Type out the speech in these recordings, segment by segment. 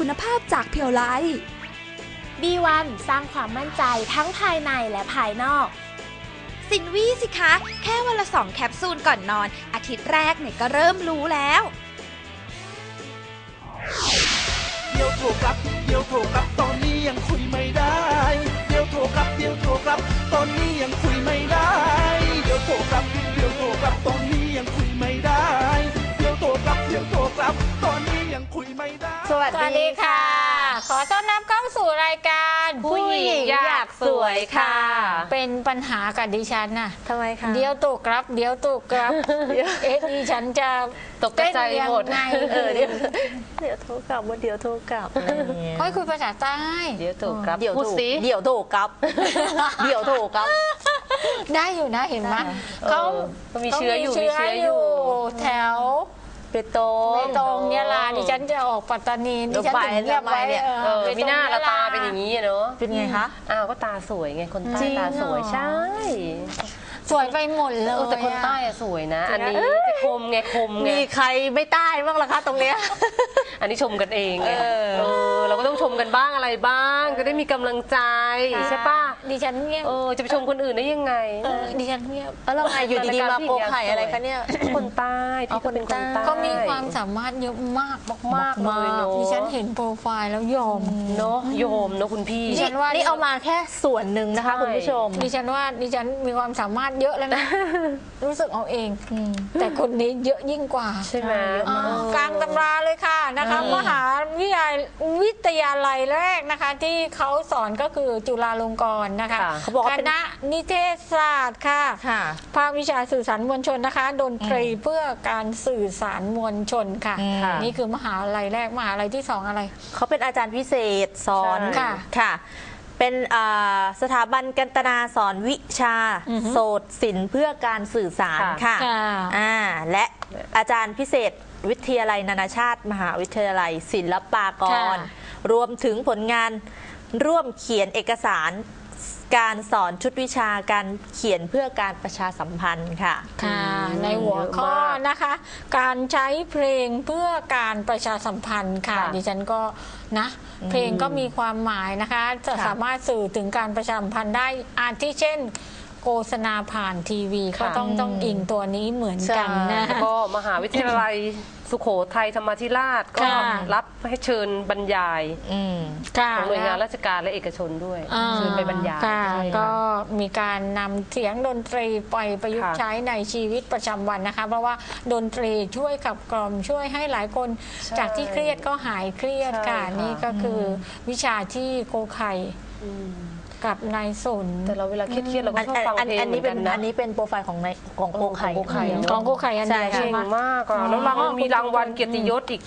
คุณภาพจากเพียวไล B1 สร้างความมั่นใจทั้งภายในและภายนอก สินวี่สิคะ แค่วันละสองแคปซูลก่อนนอน อาทิตย์แรกเนี่ยก็เริ่มรู้แล้วเดี๋ยวโทรกลับ เดี๋ยวโทรกลับ ตอนนี้ยังคุยไม่ได้ เดี๋ยวโทรกลับ เดี๋ยวโทรกลับ ตอนนี้ยังคุยไม่ได้ เดี๋ยวโทรกลับเดี๋ยวโทรกลับ ผู้หญิงอยากสวยค่ะ เป็นปัญหากับดิฉันน่ะทำไมคะ เดี๋ยวตกครับ เดี๋ยวตกครับ เอ๊ะดิฉันจะตกกระจายเต้นยังหมดไงเออเดี๋ยวเดี๋ยวโทรกลับว่าเดี๋ยวโทรกลับอะไรอย่างเงี้ยค่อยคุยภาษาใต้ เดี๋ยวโทรกลับ เดี๋ยวพูดถูกสิเดี๋ยวถูกครับเดี๋ยวถูกครับ ได้อยู่นะเห็นไหมเออก็มีเชื้ออยู่มีเชื้ออยู่ แถว เปโตรเบตงยะลาดิฉันจะออกปัตตานีดิฉันถึงเงียบไว้เดี๋ยวไปเนี่ยเออเบตงมีหน้าละยะลตาเป็นอย่างนี้อะเนาะเป็นไงคะ อ้าวก็ตาสวยไงคนใต้จริงตาสวยเหรอ ใช่ สวยไปหมดเลยเออแต่คนใต้อะสวยนะ อันนี้จะคมไงคมไงมีใครไม่ใต้บ้างล่ะคะตรงเนี้ย อันนี้ชมกันเองไงเออ เออ เราก็ต้องชมกันบ้างอะไรบ้าง จะได้มีกำลังใจใช่ป่ะดิฉันเงียบเออจะไปชมคนอื่นได้ยังไง เออดิฉันเงียบแล้วเราไงอยู่ดีๆมาโกไข่อะไรคะเนี่ย คนใต้พี่ก็เป็นคนใต้ก็มีความสามารถเยอะมากมากเลยเนาะดิฉันเห็นโปรไฟล์แล้วยอม เนาะโยมเนาะคุณพี่ ดิฉันว่า นี่เอามาแค่ส่วนหนึ่งนะคะ ใช่ คุณผู้ชม ดิฉันว่าดิฉันมีความสามารถเยอะแล้วนะ รู้สึกเอาเอง แต่คนนี้เยอะยิ่งกว่าใช่ไหมอ่ากลางตำราเลยค่ะนะคะมหาวิทยาวิทยาลัยแรกนะคะ ที่เขาสอนก็คือจุฬาลงกรณ์นะคะค่ะเขาบอกว่าคเป็นณะนิเทศศาสตร์ค่ะ ค่ะ ภาควิชาสื่อสารมวลชนนะคะดนตรีเพื่อการสื่อสารมวลชนค่ะอืมนี่คือมหาลัยแรกมหาลัยที่สองอะไร เขาเป็นอาจารย์พิเศษสอนใช่ ค่ะค่ะ เป็นอ่าสถาบันกันตนาสอนวิชาอือฮึโสตศิลป์เพื่อการสื่อสารค่ะค่ะอ่าและอาจารย์พิเศษวิทยาลัยนานาชาติ มหาวิทยาลัย ศิลปากรค่ะรวมถึงผลงานร่วมเขียนเอกสารการสอนชุดวิชาการเขียนเพื่อการประชาสัมพันธ์ค่ะ ค่ะ ในหัวข้อเยอะมากนะคะ การใช้เพลงเพื่อการประชาสัมพันธ์ค่ะค่ะดิฉันก็นะ เพลงก็มีความหมายนะคะจะค่ะสามารถสื่อถึงการประชาสัมพันธ์ได้อาทิเช่นโฆษณาผ่านทีวี ก็ต้องต้องอิงตัวนี้เหมือนกันนะ แล้วก็มหาวิทยาลัย สุโขทัยธรรมาธิราชก็ค่ะ รับให้เชิญบรรยายอืมค่ะของหน่วยงานราชการและเอกชนด้วยอ่าเชิญไปบรรยายค่ะ ใช่ก็มีการนำเสียงดนตรีไปประยุกต์ค่ะใช้ในชีวิตประจำวันนะคะ เพราะว่าดนตรีช่วยขับกล่อมช่วยให้หลายคนใช่จากที่เครียดก็หายเครียดใช่ค่ะค่ะ นี่ก็คือวิชาที่โกไข่ กับนายสน แต่เราเวลาเครียดๆเราก็อันชอบฟังอันเพลงอันนี้เป็นหมืกัะอันนี้เป็นโปรไฟล์ของในของโกไข่ของโกไข่ของโกไข่อันเดียวใช่ใช่เก่งไหมมากอะแล้วรางวัลมีรางวัลเกียรติยศอีก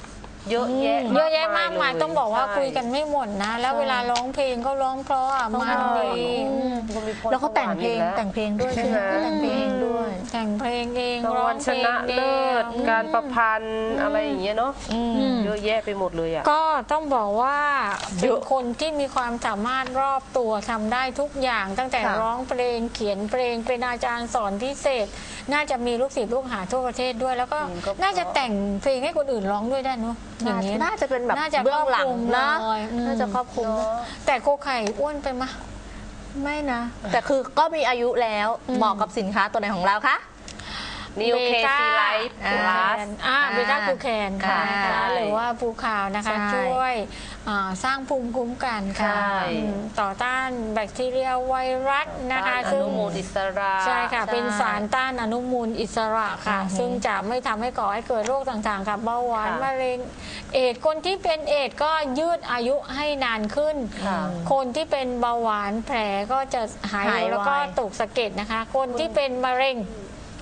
เยอะแยะเยอะแยะมากมายเลต้องบอกว่าใช่คุยกันไม่หมดนะ แล้วเวลาร้องเพลงก็ร้องเพราะอะมันดีอืมมีพรแล้วเขาแต่งเพลงสวรรค์อีกแต่งเพลงด้วยใช่ใช่ไหมไหมแต่งเพลงด้วย แต่งเพลงเองรางร้อวังลเพชลงนะเอเลิศงการประพันธ์อะไรอย่างเงี้ยเนาะอืมอืมเยอะแยะไปหมดเลยอะก็ต้องบอกว่าเยเป็นอะคนที่มีความสามารถรอบตัวทำได้ทุกอย่าง ตั้งแต่ค่ะร้องเพลงเขียนเพลงเป็นอาจารย์สอนพิเศษ น่าจะมีลูกศิษย์ลูกหาทั่วประเทศด้วยแล้วก็เพลงก็เพราะน่าจะแต่งเพลงให้คนอื่นร้องด้วยได้เนอะอย่างนี้น่าจะเป็นแบบน่าจะเบื้องหลังนะครอบคลุมเลยอืม น่าจะครอบคลุมนะแต่โกไข่อ้วนไปมะ ไม่นะ แต่คือก็มีอายุแล้วเหมาะกับสินค้าตัวไหนของเราคะ นิวเคซีไลท์อ่าพลัส อ่าเบต้าคูแคนค่ะนะคะหรือว่าภูขาวนะคะ ใช่ช่วย อ่าสร้างภูมิคุ้มกันค่ะใช่ อืมต่อต้านแบคทีเรียไวรัสนะคะอซึ่งนุมูลอิสระ ใช่ค่ะใช่เป็นสารต้านอนุมูลอิสระค่ะ อือฮึซึ่งจะไม่ทำให้ก่อให้เกิดโรคต่างๆค่ะเบาหวานค่ะมะเร็งเอดส์คนที่เป็นเอดส์ก็ยืดอายุให้นานขึ้น ค่ะคนที่เป็นเบาหวานแผลก็จะหายหายเร็วแล้วก็ไวตกสะเก็ดนะคะ คนที่เป็นมะเร็ง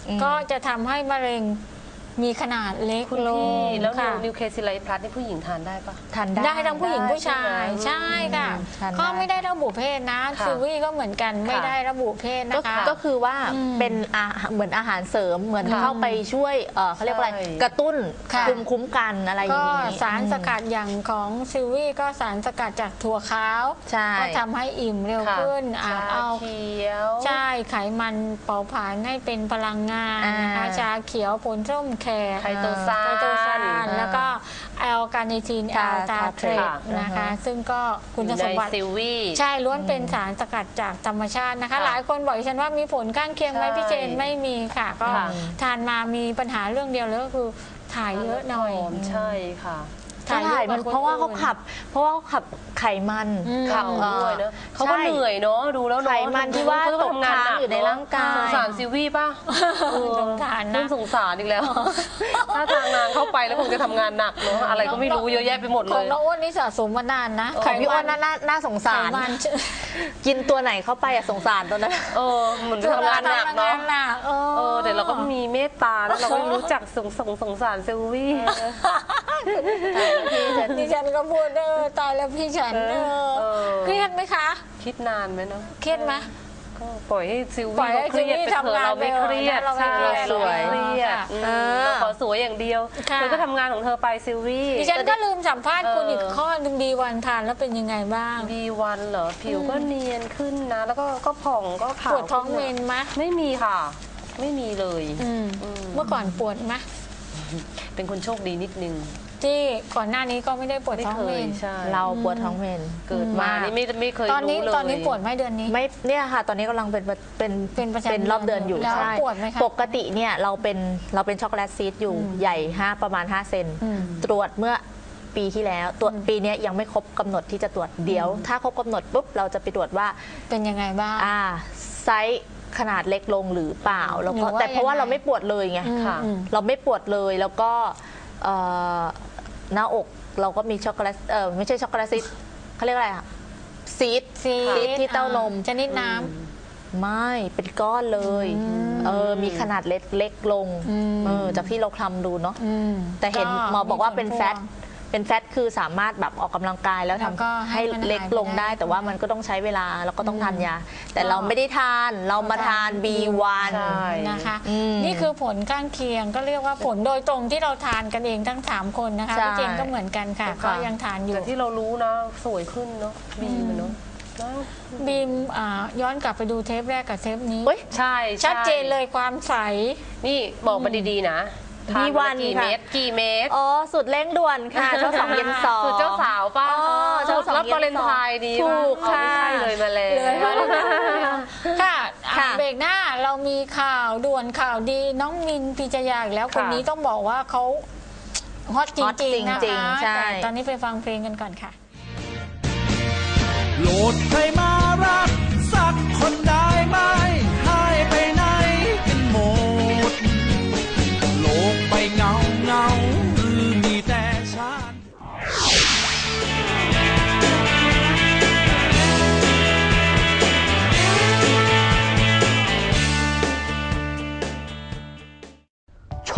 อืม ก็จะทำให้มะเร็ง มีขนาดเล็กคุณลพี่งแล้วค่ะนิวเคซีไลท์พลัสนี่ผู้หญิงทานได้ปะ ทานได้ ได้ทั้งผู้หญิงผู้ชายใช่ใช่ไหมค่ะทานได้ ก็ไม่ได้ระบุเพศนะค่ะคือวี่ก็เหมือนกันไม่ได้ระบุเพศก็นะคะ ก็คือว่าอืมเป็นอาหารเหมือนอาหารเสริมเหมือนค่ะเข้าไปช่วยเอ่อเขาเรียกว่าอะไรใช่ กระตุ้นค่ะ ภูมิคุ้มกันอะไรอย่างก็นี้สารสกัดอย่างของซิลวี่ก็สารสกัดจากถั่วขาวใช่ ก็ทำให้อิ่มเร็วค่ะขึ้นอ่าชาเอา เขียว ใช่ ไขมันเผาผลาญให้เป็นพลังงานนะคะอ่าชาเขียวผลส้มแขกไคโตซานไคโตซานอ่าแล้วก็แอลกาเนทีนแอค่ะลตาเทรค่ะตนะคะ ซึ่งก็คุณอยู่สในมบัติ ซิลวี่ ใช่ล้วนเป็นสารสกัดจากธรรมชาตินะคะ ค่ะหลายคนบอกดิฉันว่ามีผลข้างเคียงไหมใช่พี่เจนไม่มีค่ะ ก็ค่ะ ทานมามีปัญหาเรื่องเดียวเลยก็คือถ่ายเยอะหน่อย หอมใช่ค่ะ ถ้าถ่ายมันยอะกเพราะว่าเขาคนอื่นขับ เพราะว่าเขาขับไขมันอืมขับด้วยเนอะเขาก็เหนื่อยเนาะดูแล้วไขเนาะมันที่ว่าเขตก็กทำงานค้างหนักอยู่ในร่างกายสงสารซิลวี่ป่ะเออสงสารนะเริ่มสงสารอีกแล้วถ้าทางงานเข้าไปแล้วคงจะทำงานหนักเนาะอะไรก็ไม่รู้เยอะแยะไปหมดขเลองยน้องอ้วนนี่สะสมมานานนะของพี่อ้วนน่าน่าน่าสงสารไขมันกินตัวไหนเข้าไปอะสงสารตัวนั้นเออเหมือนทำงานหนักเนาะทำงหนักเออเออแต่เราก็มีเมตตาแล้วเราก็รู้จักสงสงสงสารซิลวี่ดิฉันก็พูดเออตายแล้วพี่ฉันเออเออ เครียดไหมคะ คิดนานไหมเนาะเครียดไหม ก็ปล่อยให้ซิลปล่อยวี่ให้เขาเครียดไปซิลวี่เถทำอะงานเราไม่เครียดไปเถอะใช่เราไม่เราเครียดไม่เครียดค่ะอืมเออเราขอสวยอย่างเดียวค่ะ เธอก็ทำงานของเธอไปซิลวี่ ดิฉันก็ลืมสัมภาษณ์คุณเอออี อีกข้อหนึ่งดีวันทานแล้วเป็นยังไงบ้าง ดีวันเหรอ ผิวก็เนียนขึ้นนะ แล้วก็ก็ผ่องก็ขาวปวดท้องเมนไหมไม่มีค่ะ ไม่มีเลย อืมอืม เมื่อก่อนปวดไหมเป็นคนโชคดีนิดนึง ที่ก่อนหน้านี้ก็ไม่ได้ปวดไม่ท้องเคเมยน ใช่เราปวดท้องเพนเกิดมานี่ไม่ไม่เคยตอนนี้รู้เลย ตอนนี้ปวดไหมเดือนนี้ ไม่เนี่ยค่ะ ตอนนี้กำลังเป็นเป็นเป็นประจำเป็นรอบเดือนอยู่แล้วใช่ปวดไหมคะปกติเนี่ยเราเป็นเราเป็นช็อกโกแลตซีดอยู่ใหญ่5ประมาณ5เซนอืมตรวจเมื่อปีที่แล้วตรวจปีเนี้ยยังไม่ครบกำหนดที่จะตรวจเดี๋ยว ถ้าครบกำหนดปุ๊บเราจะไปตรวจว่า เป็นยังไงบ้าง อ่าไซส์ขนาดเล็กลงหรือเปล่าแล้วหรืก็อว่าแต่เพราะว่ายังไงเราไม่ปวดเลยไงอืมค่ะ อืม เราไม่ปวดเลยแล้วก็ เอ่อหน้าอกเราก็มีช็อกโกแลตเออไม่ใช่ช็อกโกแลตซีดเขาเรียกอะไรอะซีดซีซีดที่เต้านม ชนิดน้ไม่เป็นก้อนเลยเออมีขนาดเล็กเล็กลงอืม เออจากที่เราคลำดูเนาะำอืมแต่เห็นหมอบอกว่าเป็นแฟต เป็นแฟตคือสามารถแบบออกกำลังกายแล้วแล้วทำก็ให้ให้มันเล็กหายไปลงได้ได้แต่ว่ามันก็ต้องใช้เวลาแล้วก็ต้องทานยา แต่ก็เราไม่ได้ทานเรามาทาน B1 ใช่ นะคะ อืมนี่คือผลข้างเคียงก็เรียกว่าผลโดยตรงที่เราทานกันเองทั้ง 3 คนนะคะใช่พี่เจนก็เหมือนกันค่ะ ก็ยังทานอยู่ แต่ที่เรารู้นะ สวยขึ้นเนาะบีมันเนาะนะบีมอ่าย้อนกลับไปดูเทปแรกกับเทปนี้ เฮ้ย ใช่ใชัดเจนเลยความใส นี่บอกมาดีๆนะ ทานวันละ B1 กี่ค่ะเม็ดกี่เม็ดอ๋อสุดเร่งด่วนค่ะ เจ้าสองเย็นสองสูตรเจ้าสาวป่ะอ๋อสูเจ้าตรสองรับเย็นสองวาเลนไทน์ดีถูกป่ะค่ะเอาไม่ใช่เลยมาแล้วเลยมาแล้วค่ะอะค่ะเบรกหน้าเรามีข่าวด่วนข่าวดีน้องมินพิจยาอีกแล้วคนนี้ต้องบอกว่าเขาฮอตจฮอตริงๆนะจริงคะๆใช่แต่ตอนนี้ไปฟังเพลงกันก่อนค่ะโหลดใครมารักสักคนได้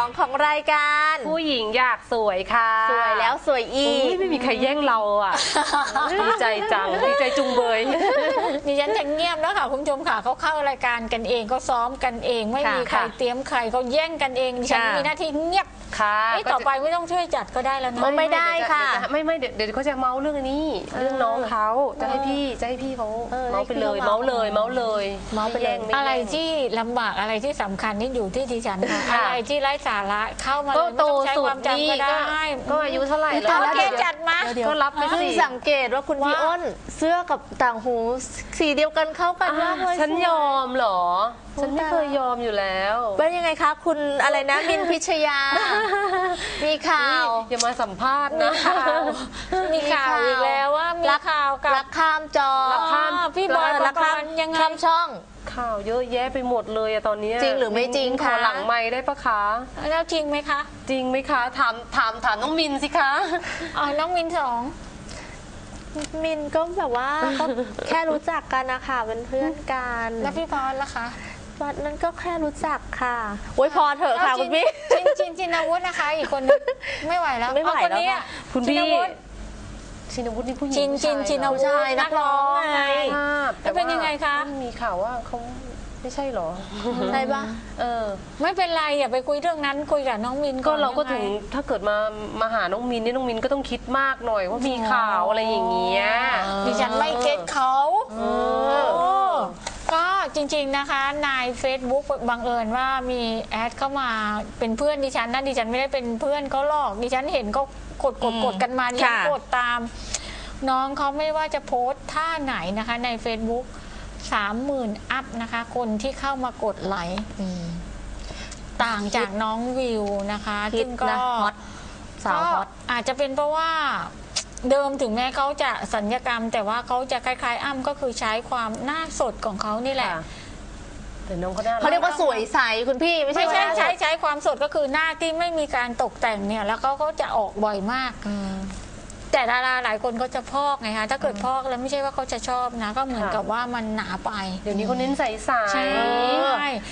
ค่ะช่วงที่ที่2ของรายการ ผู้หญิงอยากสวยค่ะสวยแล้วสวยอีอุ๊กยไม่มีใครแย่งเราอะ ดีใจจัง ดีใจจุงเบย ดิฉันจะเงียบแล้วค่ะคุณผู้ชมค่ะเขาเข้ารายการกันเองก็ซ้อมกันเอง ไม่มีใครค่ะเตรียมใครเขาแย่งกันเองดิฉันค่ะ มีหน้าที่เงียบค่ะเอ้ยต่อไปไม่ต้องช่วยจัดก็ได้แล้วนะโอ้ไม่ได้ค่ะเยวจไม่ไม่เดี๋ยวเดี๋ยวเขาจะเมาเรื่องนี้ เรื่องน้องเขาจะให้พี่จะให้พี่เขาเออเมาไปเลยให้พี่เขาเมาเลยเมาเมาเลยเมาไปเลยแย่งม่อะไรแย่งที่ลำบากอะไรที่สำคัญนี่อยู่ที่ดิฉันค่ะค่ะอะไรที่ไร้สาระเข้ามาก็เลยไม่โตต้องใช้สุคดวามจำนี่ก็ได้ก็อายุเท่าไหร่โอแล้วเคดี๋ยวจัดมาก็รับไปเพิ่งสิ สังเกตว่าคุณว่าพี่อ้นเสื้อกับต่างหูสีเดียวกันเข้ากันมากเลยฉันสวย ยอมเหรอ ฉันไม่เคยยอมอยู่แล้ว เป็นยังไงคะ คุณอะไรนะ มินพิชยา มีข่าว อย่ามาสัมภาษณ์นะ มีข่าวอีกแล้วว่ามีรัก ข่าวกับ รักข้ามจอรักข้ามพี่บอยเรักข้ามปกรณ์ยังไง ข้ามช่อง ข่าวเยอะแยะไปหมดเลยอะตอนเนี้ยจริงหรือไม่จริงขอคะ หลังไม้ได้ปะคะ แล้วจริงไหมคะจริงไหมคะ ถามถามถามน้องมินสิคะ อ๋อน้องมินสอง มินก็แบบว่าก็ แค่รู้จักกันนะคะเป็นเพื่อนกันแล้วพี่พรล่ะคะวันนั้นก็แค่รู้จักค่ะโอ้ยพอเถอะค่ะ คุณพี่ชินชินชินวุฒินะคะ อีกคนนึงไม่ไหวแล้วไม่ไหวเอาคนนี้แล้วอะคุณชิพี่นวุฒิ ชินวุฒินี่ผู้หญิงชินชินชินวุฒิใช่นักร้องไง แล้วเป็นยังไงคะมีข่าวว่าเขาไม่ใช่เหรอ ใช่ปะเออ ไม่เป็นไรอย่าไปคุยเรื่องนั้นคุยกับน้องมินก็อนเราก็ยังไถึงถ้าเกิดมามาหาน้องมินนี่น้องมินก็ต้องคิดมากหน่อยว่ามีข่าวอะไรอย่างเงี้ย ดิฉันไม่เก็ตเขา เออโอ้ก็ จริง ๆนะคะใน Facebook บังเอิญว่ามีแอดเข้ามาเป็นเพื่อนดิฉันนะดิฉันไม่ได้เป็นเพื่อนเขาหรอกดิฉันเห็นก็กดกดกดกันมาดิฉันค่ะ กดตาม น้องเขาไม่ว่าจะโพสต์ท่าไหนนะคะ ใน Facebook สามหมื่นอัพนะคะ คนที่เข้ามากดไลค์ต่างจากน้องวิวนะคะ ฮิตซึ่งก็นะฮอตสาวฮอต ก็อาจจะเป็นเพราะว่า เดิมถึงแม้เขาจะสัญญกรรม แต่ว่าเขาจะคล้ายๆ อ้ำก็คือใช้ความหน้าสดของเขานี่แหละ ค่ะ แต่น้องเขาน่ารัก เขาเรียกว่าสวยใสคุณพี่ไม่ใช่ไม่ใช่ว่า ใช้ใช้ความสดก็คือหน้าที่ไม่มีการตกแต่งเนี่ย แล้วเขาก็จะออกบ่อยมาก แต่ดาราหลายคนก็จะพอกไงคะถ้าเกิดพอกแล้วไม่ใช่ว่าเขาจะชอบนะ ก็เหมือนกับว่ามันหนาไปเดี๋ยวนี้เขาเน้นใสใสใช่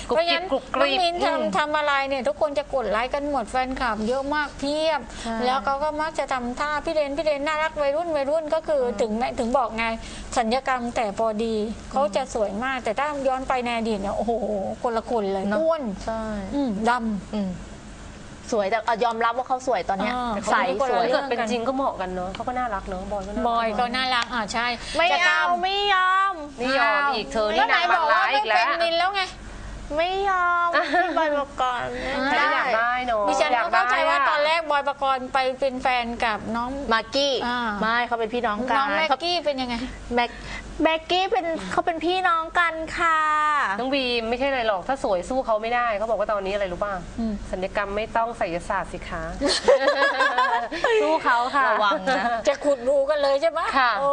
กรุบเพราะกริงั้บนกรุบกน้อริงบมินอืมทำทำอะไรเนี่ย ทุกคนจะกดไลค์กันหมดแฟนคลับเยอะมากเพียบแล้วเขาก็มักจะทำท่าพี่เดนพี่เดนน่ารักวัยรุ่นวัยรุ่นก็คืออถึงแม้ถึงบอกไงสัญญกรรมแต่พอดีเขาจะสวยมากแต่ถ้าย้อนไปในอดีตเนี่ยโอ้โหคนละคนเลยเนอะอ้วนใช่อืมดอืม สวยแต่อะยอมรับว่าเขาสวยตอนเนี้ยอ่า ใสเขาเป็นคนสวยละถ้าเกิดเป็นจริงก็เหมาะกันเนาะเขาก็น่ารักเนาะบอยก็น่ารัำบอยก็น่ารักอ่าใช่ไม่จะเอาทำไม่ยอมไม่ยอมอีกเธอแล้นี่วไหนนางบบาองกร้าว่ายไม่อีกเป็แล้นวมินแล้วไง ไม่ยอมพี่บอยบอกก่อนฉันอยากได้เนาะดิฉันอยก็เข้าใจว่าได้ะตอนแรกบอยประกรณ์ไปเป็นแฟนกับน้อง มากกี้อ่า ไม่เขาเป็นพี่น้องกันน้องแม็กเขากี้เป็นยังไง แม็ก แม็กกี้เป็นเขาเป็นพี่น้องกันค่ะ น้องบีมไม่ใช่อะไรหรอก ถ้าสวยสู้เขาไม่ได้ เขาบอกว่าตอนนี้อะไรรู้ป่ะอืมสัญญกรรมไม่ต้องไสยศาสตร์สิคะ สู้เขาค่ะ ระวังนะ จะขุดดูกันเลยใช่ไหมค่ะ โอ้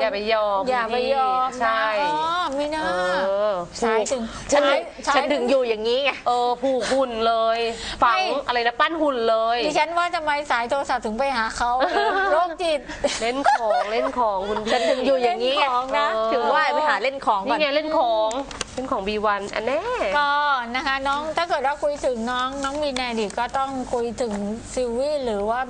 อย่าไปยอมอย่าไปยอมนะใช่อ๋อไม่น่า เออสายถึงฉันสายสายฉันถึงอยู่อย่างนี้ไงเออผูกหุ่นเลยฝังไม่อะไรนะปั้นหุ่นเลย ดิฉันว่าทำไมสายโทรศัพท์ถึงไปหาเขา โรคจิต เล่นของเล่นของคุณพี่ฉันถึงอยู่อย่างนี้ไงเล่นของนะถึงว่าไปหาเล่นของก่อนี่นไงเล่นของเล่นของ B1 อันแน่ ก็นะคะน้องถ้าเกิดว่าคุยถึงน้องน้องมีในอดีตก็ต้องคุยถึงซิลวี่หรือว่า